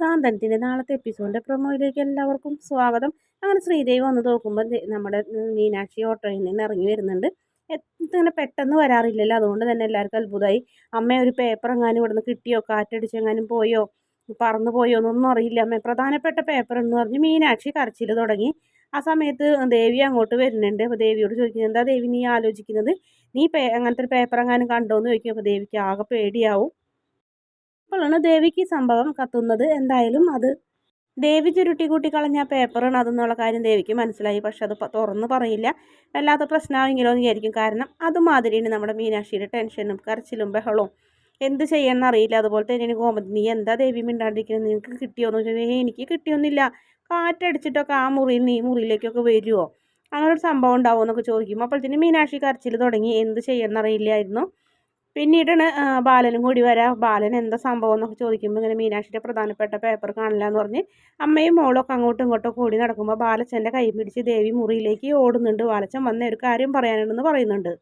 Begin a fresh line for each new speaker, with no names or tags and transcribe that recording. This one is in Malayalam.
സാന്ത്വനത്തിന്റെ നാളത്തെ എപ്പിസോഡിന്റെ പ്രൊമോയിലേക്ക് എല്ലാവർക്കും സ്വാഗതം. അങ്ങനെ ശ്രീദേവി വന്ന് നോക്കുമ്പോൾ നമ്മുടെ മീനാക്ഷി ഓട്ടോയിൽ നിന്ന് ഇറങ്ങി വരുന്നുണ്ട്. ഇങ്ങനെ പെട്ടെന്ന് വരാറില്ലല്ലോ. അതുകൊണ്ട് തന്നെ എല്ലാവർക്കും അത്ഭുതമായി. അമ്മ ഒരു പേപ്പർ എങ്ങാനും ഇവിടുന്ന് കിട്ടിയോ? കാറ്റടിച്ചെങ്ങാനും പോയോ? പറന്നു പോയോ? എന്നൊന്നും അറിയില്ല. അമ്മ പ്രധാനപ്പെട്ട പേപ്പർ എന്ന് പറഞ്ഞ് മീനാക്ഷി കരച്ചിൽ തുടങ്ങി. ആ സമയത്ത് ദേവി അങ്ങോട്ട് വരുന്നുണ്ട്. അപ്പോൾ ദേവിയോട് ചോദിക്കുന്നത് എന്താ ദേവി നീ ആലോചിക്കുന്നത്? നീ പേ അങ്ങനത്തെ ഒരു പേപ്പർ എങ്ങാനും കണ്ടോ എന്ന് ചോദിക്കും അപ്പോൾ ദേവിക്ക് ആകെ പേടിയാവും. അപ്പോഴാണ് ദേവിക്ക് സംഭവം കത്തുന്നത്. എന്തായാലും അത് ദേവി ചുരുട്ടി കൂട്ടി കളഞ്ഞ പേപ്പറാണ് അതെന്നുള്ള കാര്യം ദേവിക്ക് മനസ്സിലായി. പക്ഷെ അത് തുറന്ന് പറയില്ല. വല്ലാത്ത പ്രശ്നമാണെങ്കിലോ എന്ന് വിചാരിക്കും. കാരണം അതുമാതിരിയാണ് നമ്മുടെ മീനാക്ഷിയുടെ ടെൻഷനും കരച്ചിലും ബഹളവും. എന്ത് ചെയ്യണമെന്ന് അറിയില്ല. അതുപോലെ തന്നെ ഗോമതി നീ എന്താ ദേവി മിണ്ടാണ്ടിരിക്കുന്നത്? നിങ്ങൾക്ക് കിട്ടിയോന്ന് ചോദിച്ചാൽ എനിക്ക് കിട്ടിയൊന്നുമില്ല. കാറ്റടിച്ചിട്ടൊക്കെ ആ മുറിയിൽ നീ മുറിയിലേക്കൊക്കെ വരുമോ അങ്ങനെ ഒരു സംഭവം ഉണ്ടാവുമോ? എന്നൊക്കെ ചോദിക്കും. അപ്പോഴത്തേന് മീനാക്ഷി കരച്ചിൽ തുടങ്ങി. എന്ത് ചെയ്യണമെന്നറിയില്ലായിരുന്നു പിന്നീടാണ് ബാലനും കൂടി വരാം. ബാലൻ എന്താ സംഭവം എന്നൊക്കെ ചോദിക്കുമ്പോൾ ഇങ്ങനെ മീനാക്ഷിയുടെ പ്രധാനപ്പെട്ട പേപ്പർ കാണില്ല എന്ന് പറഞ്ഞ് അമ്മയും മോളൊക്കെ അങ്ങോട്ടും ഇങ്ങോട്ടും കൂടി നടക്കുമ്പോൾ ബാലച്ചന്റെ കൈ പിടിച്ച് ദേവി മുറിയിലേക്ക് ഓടുന്നുണ്ട്. ബാലച്ചൻ വന്ന ഒരു കാര്യം പറയാനുണ്ടെന്ന് പറയുന്നുണ്ട്.